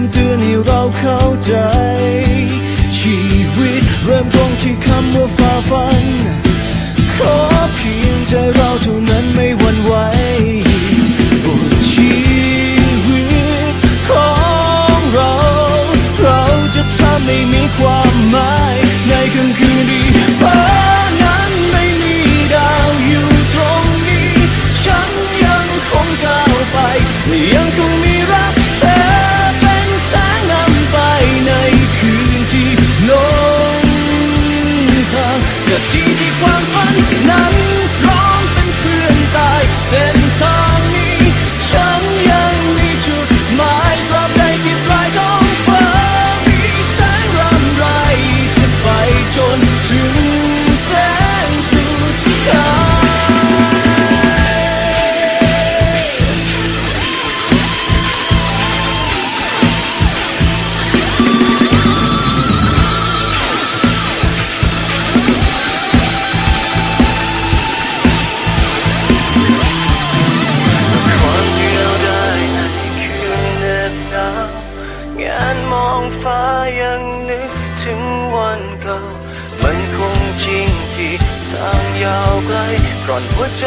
ำเตือนให้เราเข้าใจ ชีวิตเริ่มต้นที่คำว่าฝ่าฟันขอ มองฟ้ายังนึกถึงวันเก่า มันคงจริงที่ทางยาวไกลกร่อนหัวใจ